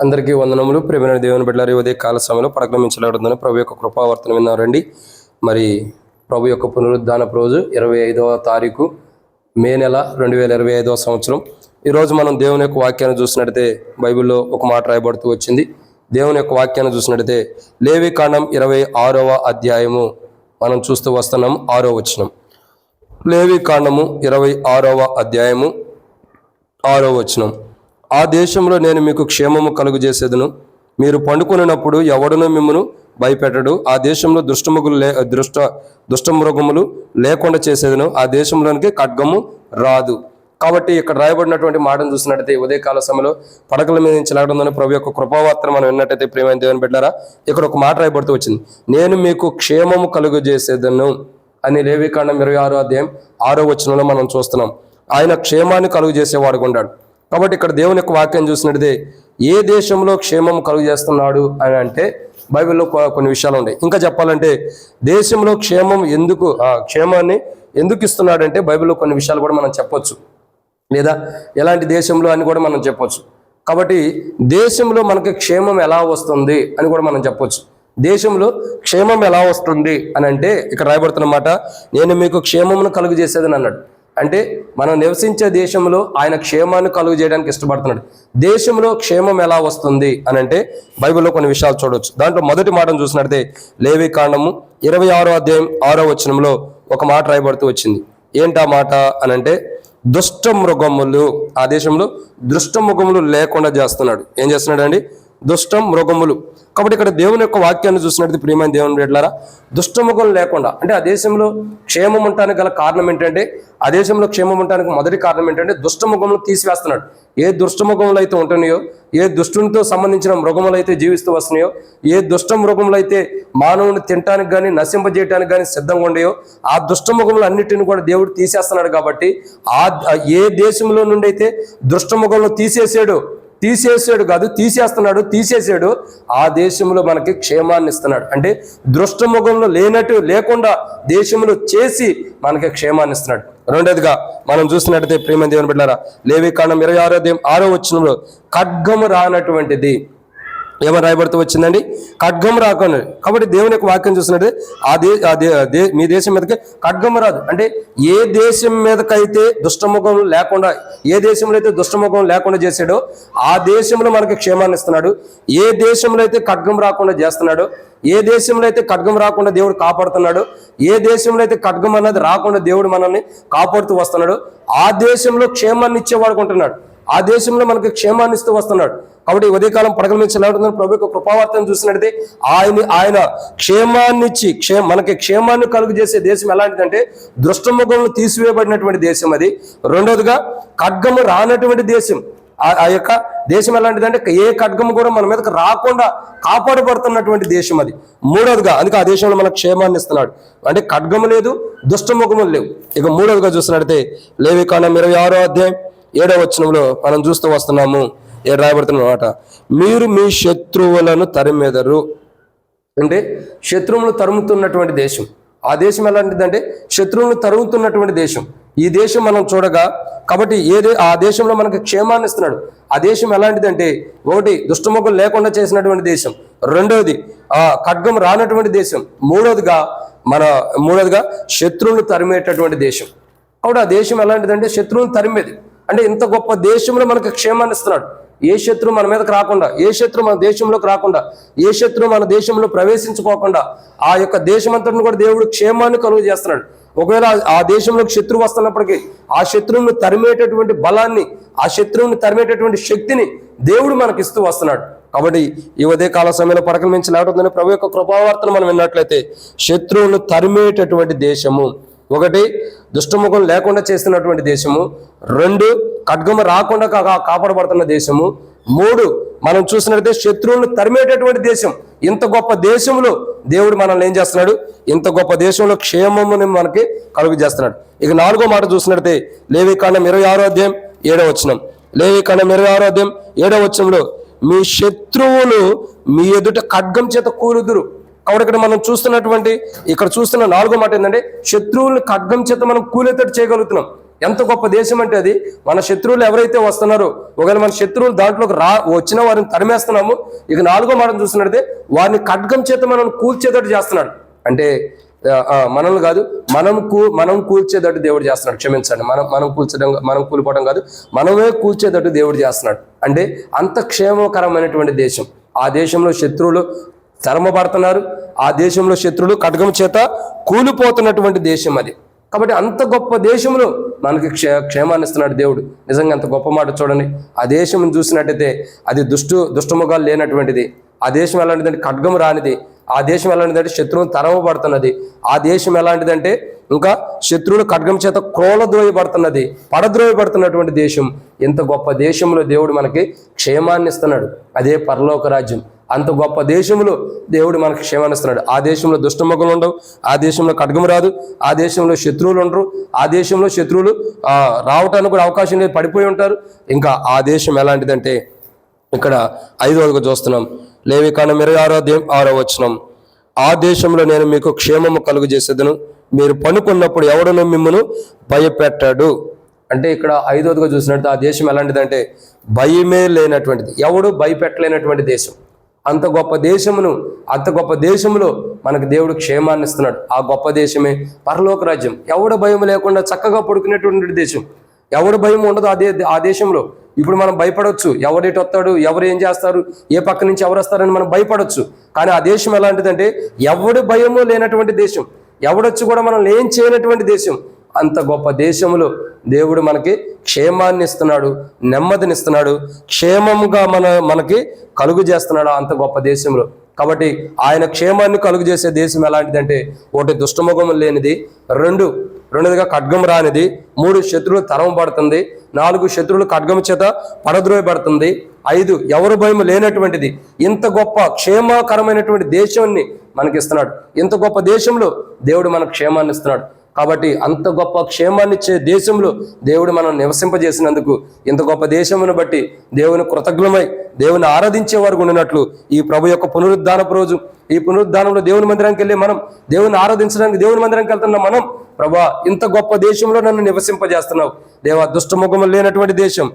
అందరికీ వందనములు. ప్రేమైన దేవుని బిడ్డలారి ఉదయ కాల సమయంలో పడకమించలాడుతుందని ప్రభు యొక్క కృపావర్తన విన్నారండి మరి ప్రభు యొక్క పునరుద్ధానపు రోజు ఇరవై ఐదవ తారీఖు మే నెల రెండు వేల ఇరవై ఐదవ సంవత్సరం. ఈరోజు మనం దేవుని యొక్క వాక్యాన్ని చూసినట్టయితే బైబిల్లో ఒక మాట రాయబడుతూ వచ్చింది. దేవుని యొక్క వాక్యాన్ని చూసినట్టయితే లేవి కాండం ఇరవై ఆరవ అధ్యాయము మనం చూస్తూ వస్తున్నాం ఆరో వచనం. లేవి కాండము ఇరవై ఆరవ అధ్యాయము ఆరో వచనం. ఆ దేశంలో నేను మీకు క్షేమము కలుగు చేసేదను మీరు పండుకొనినప్పుడు ఎవడనో మిమ్మను భయపెట్టడు. ఆ దేశంలో దుష్టముగులు లే దృష్ట దుష్టమృగములు లేకుండా చేసేదను. ఆ దేశంలోనికి ఖడ్గము రాదు. కాబట్టి ఇక్కడ రాయబడినటువంటి మాటను చూసినట్టయితే ఉదయకాల సమయంలో పడకల మీద నుంచి లాగడంలోనే ప్రభు యొక్క కృపావార్తను మనం విన్నట్టయితే ప్రేమైన దేవుని బిడ్డారా ఇక్కడ ఒక మాట రాయబడుతూ వచ్చింది. నేను మీకు క్షేమము కలుగు చేసేదను అని లేవికాండం ఇరవై ఆరో అధ్యాయం ఆరో వచనంలో మనం చూస్తున్నాం. ఆయన క్షేమాన్ని కలుగు చేసేవాడుగా ఉన్నాడు కాబట్టి ఇక్కడ దేవుని యొక్క వాక్యం చూసినట్టే ఏ దేశంలో క్షేమం కలుగు చేస్తున్నాడు అని అంటే బైబిల్లో కొన్ని విషయాలు ఉన్నాయి. ఇంకా చెప్పాలంటే దేశంలో క్షేమం ఎందుకు ఆ క్షేమాన్ని ఎందుకు ఇస్తున్నాడంటే బైబిల్లో కొన్ని విషయాలు కూడా మనం చెప్పొచ్చు. లేదా ఎలాంటి దేశంలో అని కూడా మనం చెప్పొచ్చు. కాబట్టి దేశంలో మనకి క్షేమం ఎలా వస్తుంది అని కూడా మనం చెప్పొచ్చు. దేశంలో క్షేమం ఎలా వస్తుంది అని అంటే ఇక్కడ రాయబడుతున్నమాట నేను మీకు క్షేమమును కలుగు చేసేదని అన్నాడు. అంటే మనం నివసించే దేశంలో ఆయన క్షేమాన్ని కలుగు చేయడానికి ఇష్టపడుతున్నాడు. దేశంలో క్షేమం ఎలా వస్తుంది అని అంటే బైబిల్లో కొన్ని విషయాలు చూడవచ్చు దాంట్లో మొదటి మాటను చూసినట్టే లేవి కాండము ఇరవై ఆరో అధ్యాయం ఆరో వచనంలో ఒక మాట రాయబడుతూ వచ్చింది. ఏంటా మాట అని అంటే దుష్ట మృగములు ఆ దేశంలో దుష్ట మృగములు లేకుండా చేస్తున్నాడు. ఏం చేస్తున్నాడు అండి దుష్టం మృగములు. కాబట్టి ఇక్కడ దేవుని యొక్క వాక్యాన్ని చూసినట్టు ప్రియమైన దేవుని బిడ్డలారా దుష్టముఖం లేకుండా అంటే ఆ దేశంలో క్షేమం ఉండటానికి గల కారణం ఏంటంటే ఆ దేశంలో క్షేమం ఉండటానికి మొదటి కారణం ఏంటంటే దుష్టముఖములు తీసివేస్తున్నాడు ఏ దుష్టముఖములు అయితే ఉంటున్నాయో ఏ దుష్టునితో సంబంధించిన మృగములు అయితే జీవిస్తూ వస్తున్నాయో ఏ దుష్ట మృగములు అయితే మానవుని తినటానికి కానీ నశింపజేయటానికి కానీ సిద్ధంగా ఉండేయో ఆ దుష్టముఖములు అన్నిటిని కూడా దేవుడు తీసేస్తున్నాడు కాబట్టి ఆ ఏ దేశంలో నుండి అయితే దుష్టముఖములు తీసేసాడు తీసేసాడు కాదు తీసేస్తున్నాడు తీసేసాడు. ఆ దేశంలో మనకి క్షేమాన్ని ఇస్తున్నాడు. అంటే దృష్టముఖంలో లేనట్టు లేకుండా దేశంలో చేసి మనకి క్షేమాన్ని ఇస్తున్నాడు. రెండోదిగా మనం చూసినట్టయితే ప్రేమ దేవుని బిడ్డారా లేవి కాండం ఇరవై ఆరో ఆరో వచ్చినప్పుడు ఖడ్గము రానటువంటిది. ఏమని రాయబడుతూ వచ్చిందండి? ఖడ్గం రాకుండా కాబట్టి దేవుని యొక్క వాక్యం చూసినట్టు ఆ దే ఆ దే మీ దేశం మీదకి ఖడ్గం రాదు. అంటే ఏ దేశం మీదకైతే దుష్టముఖం లేకుండా ఏ దేశంలో అయితే దుష్టముఖం లేకుండా చేశాడో ఆ దేశంలో మనకి క్షేమాన్ని ఇస్తున్నాడు. ఏ దేశంలో అయితే ఖడ్గం రాకుండా చేస్తున్నాడో ఏ దేశంలో అయితే ఖడ్గం రాకుండా దేవుడు కాపాడుతున్నాడు ఏ దేశంలో అయితే ఖడ్గం అన్నది రాకుండా దేవుడు మనల్ని కాపాడుతూ వస్తున్నాడు ఆ దేశంలో క్షేమాన్ని ఇచ్చేవాడుకుంటున్నాడు ఆ దేశంలో మనకి క్షేమాన్ని ఇస్తూ వస్తున్నాడు. కాబట్టి ఉదయకాలం పడగల మీద చల్లబడుతున్న ప్రభు యొక్క కృపావార్తను చూసినట్టయితే ఆయన ఆయన క్షేమాన్ని ఇచ్చి క్షే మనకి క్షేమాన్ని కలుగు చేసే దేశం ఎలాంటిదంటే దృష్టముఖంలో తీసివేయబడినటువంటి దేశం అది. రెండోదిగా ఖడ్గము రానటువంటి దేశం. ఆ- ఆ యొక్క దేశం ఎలాంటిదంటే ఏ ఖడ్గము కూడా మన మీదకి రాకుండా కాపాడబడుతున్నటువంటి దేశం అది. మూడోదిగా అందుకే ఆ దేశంలో మనకు క్షేమాన్ని ఇస్తున్నాడు. అంటే ఖడ్గము లేదు దుష్టముఖములు లేవు. ఇక మూడోదిగా చూసినట్టయితే లేవికాండం ఇరవై ఆరో అధ్యాయం ఏడవ వచనంలో మనం చూస్తూ వస్తున్నాము ఏడు రాయబడుతున్న మాట? మీరు మీ శత్రువులను తరిమెదరు. అంటే శత్రువులను తరుముతున్నటువంటి దేశం. ఆ దేశం ఎలాంటిదంటే శత్రువులను తరుముతున్నటువంటి దేశం. ఈ దేశం మనం చూడగా కాబట్టి ఏదే ఆ దేశంలో మనకు క్షేమాన్ని ఇస్తున్నాడు. ఆ దేశం ఎలాంటిదంటే ఒకటి దుష్టముఖం లేకుండా చేసినటువంటి దేశం. రెండవది ఆ ఖడ్గం రానటువంటి దేశం. మూడవదిగా మన మూడవదిగా శత్రువులను తరిమేటటువంటి దేశం. కాబట్టి ఆ దేశం ఎలాంటిదంటే శత్రువులను తరిమేది. అంటే ఇంత గొప్ప దేశంలో మనకు క్షేమాన్ని ఇస్తున్నాడు. ఏ శత్రువు మన మీదకి రాకుండా ఏ శత్రు మన దేశంలోకి రాకుండా ఏ శత్రువు మన దేశంలో ప్రవేశించుకోకుండా ఆ యొక్క దేశమంతటిని కూడా దేవుడు క్షేమాన్ని కలుగు చేస్తున్నాడు. ఒకవేళ ఆ- దేశంలోకి శత్రువు వస్తున్నప్పటికీ ఆ శత్రువును తరిమేటటువంటి బలాన్ని ఆ శత్రువుని తరిమేటటువంటి శక్తిని దేవుడు మనకి ఇస్తూ వస్తున్నాడు. కాబట్టి ఈ కాల సమయంలో పడకల నుంచి ప్రభు యొక్క కృపావార్తను మనం విన్నట్లయితే శత్రువును తరిమేటటువంటి దేశము. ఒకటి దుష్టముఖం లేకుండా చేస్తున్నటువంటి దేశము. రెండు ఖడ్గము రాకుండా కా- కాపాడబడుతున్న దేశము. మూడు మనం చూసినట్లయితే శత్రువులను తరిమేటటువంటి దేశం. ఇంత గొప్ప దేశంలో దేవుడు మనల్ని ఏం చేస్తున్నాడు? ఇంత గొప్ప దేశంలో క్షేమముని మనకి కలుగు చేస్తున్నాడు. ఇక నాలుగో మాట చూసినట్లయితే లేవికాండం ఇరవై ఆరో అధ్యాయం ఏడో వచనం. లేవికాండం ఇరవై ఆరో అధ్యాయం ఏడో వచనంలో మీ శత్రువులు మీ ఎదుట ఖడ్గం చేత కూలుదురు. కాబట్టి ఇక్కడ మనం చూస్తున్నటువంటి ఇక్కడ చూస్తున్న నాలుగో మాట ఏంటంటే శత్రువులను ఖడ్గం చేత మనం కూలేతట్టు చేయగలుగుతున్నాం. ఎంత గొప్ప దేశం అంటే అది. మన శత్రువులు ఎవరైతే వస్తున్నారో ఒకవేళ మన శత్రువులు దాంట్లోకి రా వచ్చిన వారిని తరిమేస్తున్నాము ఇక నాలుగో మాట చూస్తున్నట్టే వారిని ఖడ్గం చేత మనం కూల్చేటట్టు చేస్తున్నాడు. అంటే మనల్ని కాదు మనం కూ మనం కూల్చేటట్టు దేవుడు చేస్తున్నాడు. క్షమించండి మనం మనం కూల్చడం మనం కూలిపోవడం కాదు మనమే కూల్చేటట్టు దేవుడు చేస్తున్నాడు. అంటే అంత క్షేమకరమైనటువంటి దేశం. ఆ దేశంలో శత్రువులు చరమబడుతున్నారు ఆ దేశంలో శత్రులు ఖడ్గం చేత కూలిపోతున్నటువంటి దేశం అది. కాబట్టి అంత గొప్ప దేశంలో మనకి క్షే క్షేమాన్ని ఇస్తున్నాడు దేవుడు. నిజంగా అంత గొప్ప మాట చూడండి. ఆ దేశం చూసినట్టయితే అది దుష్టు దుష్టముగా లేనటువంటిది. ఆ దేశం ఎలాంటిదంటే ఖడ్గం రానిది. ఆ దేశం ఎలాంటిదంటే శత్రువులు తరమబడుతున్నది. ఆ దేశం ఎలాంటిదంటే ఇంకా శత్రువులు ఖడ్గం చేత క్రోలద్రోయబడుతున్నది పడద్రోయబడుతున్నటువంటి దేశం. ఇంత గొప్ప దేశంలో దేవుడు మనకి క్షేమాన్ని ఇస్తున్నాడు అదే పరలోక రాజ్యం. అంత గొప్ప దేశంలో దేవుడు మనకి క్షేమనిస్తున్నాడు ఆ దేశంలో దుష్టముఖలు ఉండవు ఆ దేశంలో కడ్గము రాదు ఆ దేశంలో శత్రువులు ఉండరు ఆ దేశంలో శత్రువులు రావటానికి కూడా అవకాశం లేదు పడిపోయి ఉంటారు. ఇంకా ఆ దేశం ఎలాంటిదంటే ఇక్కడ ఐదవదిగా చూస్తున్నాం. లేవికాండం ఇరవై ఆరో దే ఆరో వచ్చినం ఆ దేశంలో నేను మీకు క్షేమము కలుగు చేసేదను మీరు పనుకున్నప్పుడు ఎవడను మిమ్మను భయపెట్టాడు. అంటే ఇక్కడ ఐదవదిగా చూసినట్టు ఆ దేశం ఎలాంటిదంటే భయమే లేనటువంటిది. ఎవడు భయపెట్టలేనటువంటి దేశం. అంత గొప్ప దేశమును అంత గొప్ప దేశంలో మనకు దేవుడు క్షేమాన్ని ఇస్తున్నాడు. ఆ గొప్ప దేశమే పరలోక రాజ్యం. ఎవడు భయం లేకుండా చక్కగా పడుకునేటువంటి దేశం. ఎవడు భయం ఉండదు అదే ఆ దేశంలో. ఇప్పుడు మనం భయపడవచ్చు ఎవడేటి వస్తాడు ఎవరు ఏం చేస్తారు ఏ పక్క నుంచి ఎవరు వస్తారని మనం భయపడవచ్చు కానీ ఆ దేశం ఎలాంటిదంటే ఎవడు భయము లేనటువంటి దేశం. ఎవడొచ్చి కూడా మనం ఏం చేయనటువంటి దేశం. అంత గొప్ప దేశంలో దేవుడు మనకి క్షేమాన్ని ఇస్తున్నాడు నెమ్మదినిస్తున్నాడు క్షేమంగా మన మనకి కలుగు చేస్తున్నాడు అంత గొప్ప దేశంలో కాబట్టి ఆయన క్షేమాన్ని కలుగు చేసే దేశం ఎలాంటిదంటే ఒకటి దుష్టముఖం లేనిది రెండు రెండోదిగా ఖడ్గం రానిది మూడు శత్రువులు తరం పడుతుంది నాలుగు శత్రువులు ఖడ్గం చేత పడద్రోయబడుతుంది ఐదు ఎవరు భయం లేనటువంటిది. ఇంత గొప్ప క్షేమకరమైనటువంటి దేశాన్ని మనకి ఇస్తున్నాడు ఇంత గొప్ప దేశంలో దేవుడు మనకు క్షేమాన్ని ఇస్తున్నాడు కాబట్టి అంత గొప్ప క్షేమాన్ని ఇచ్చే దేశంలో దేవుడు మనం నివసింపజేసినందుకు ఇంత గొప్ప దేశమును బట్టి దేవుని కృతజ్ఞమై దేవుని ఆరాధించే వారికి ఉండినట్లు ఈ ప్రభు యొక్క పునరుద్ధానపు రోజు ఈ పునరుద్ధానంలో దేవుని మందిరానికి వెళ్ళి మనం దేవుని ఆరాధించడానికి దేవుని మందిరానికి వెళ్తున్న మనం ప్రభా ఇంత గొప్ప దేశంలో నన్ను నివసింపజేస్తున్నావు. దేవా దుష్టముఖం లేనటువంటి దేశం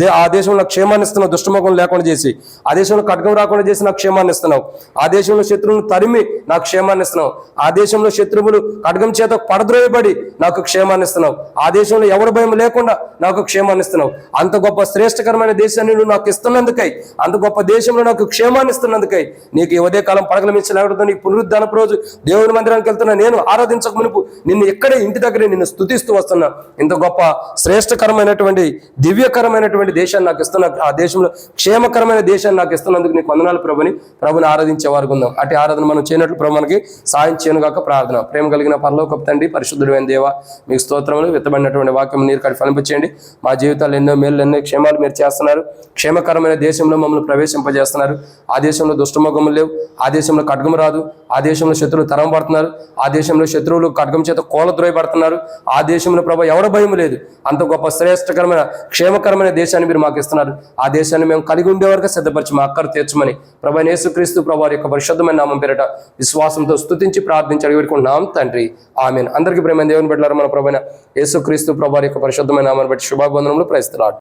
దే ఆ దేశంలో క్షేమాన్ని ఇస్తున్నావు దుష్టముఖం లేకుండా చేసి ఆ దేశంలో ఖడ్గం రాకుండా చేసి నాకు క్షేమాన్ని ఇస్తున్నావు. ఆ దేశంలో శత్రువులను తరిమి నాకు క్షేమాన్ని ఇస్తున్నావు. ఆ దేశంలో శత్రువులు ఖడ్గం చేత పడద్రోయబడి నాకు క్షేమాన్ని ఇస్తున్నావు. ఆ దేశంలో ఎవరి భయం లేకుండా నాకు క్షేమాన్ని ఇస్తున్నావు. అంత గొప్ప శ్రేష్టకరమైన దేశాన్ని నువ్వు నాకు ఇస్తున్నందుకై అంత గొప్ప దేశంలో నాకు క్షేమాన్ని ఇస్తున్నందుకై నీకు ఈ కాలం పడగల మించి లేకపోతే నీకు పునరుద్ధానపు రోజు దేవుని మందిరానికి వెళ్తున్నా. నేను ఆరాధించక మునుపు నిన్ను ఇక్కడే ఇంటి దగ్గరే నిన్ను స్తుతిస్తూ వస్తున్నా. ఇంత గొప్ప శ్రేష్టకరమైనటువంటి దివ్యకరమైనటువంటి దేశాన్ని నాకు ఇస్తున్న ఆ దేశంలో క్షేమకరమైన దేశాన్ని నాకు ఇస్తున్నందుకు నీకు వందనాలు ప్రభుని. ప్రభుని ఆరాధించే వారికి ఉందాం అటు ఆరాధన మనం చేయనట్లు ప్రభు మనకి సాయం చేయను గాక ప్రార్థన. ప్రేమ కలిగిన పరలోకపు తండ్రి పరిశుద్ధుడైన దేవ మీకు స్తోత్రములు విత్తబడినటువంటి వాక్యం నీరు కట్టి ఫలింపచేయండి. మా జీవితాలు ఎన్నో మేలు ఎన్నో క్షేమాలు మీరు చేస్తున్నారు. క్షేమకరమైన దేశంలో మమ్మల్ని ప్రవేశింపజేస్తున్నారు. ఆ దేశంలో దుష్టమొగములు లేవు ఆ దేశంలో ఖడ్గం రాదు ఆ దేశంలో శత్రువులు తరం పడుతున్నారు ఆ దేశంలో శత్రువులు ఖడ్గం చేత కోల కోలద్రోయబడుతున్నారు ఆ దేశంలో ప్రభా ఎవడ భయం లేదు. అంత గొప్ప శ్రేష్టకరమైన క్షేమకరమైన దేశాన్ని మీరు మాకు ఇస్తున్నారు. ఆ దేశాన్ని మేము కలిగి ఉండే వరకు సిద్ధపరిచి మా అక్కరు తీర్చమని ప్రభా నేసుక్రీస్తు ప్రభు యొక్క పరిశుద్ధమైన నామం పేరట విశ్వాసంతో స్థుతించి ప్రార్థించి అడిగిపెట్టుకుంటున్నాం తండ్రి. ఆమెను. అందరికీ ప్రేమ దేవుని పెట్టారు మన ప్రభైన యేసుక్రీస్తు ప్రభు యొక్క పరిశుద్ధమైన నామాన్ని బట్టి శుభాబంధనములు ప్రయత్నాడు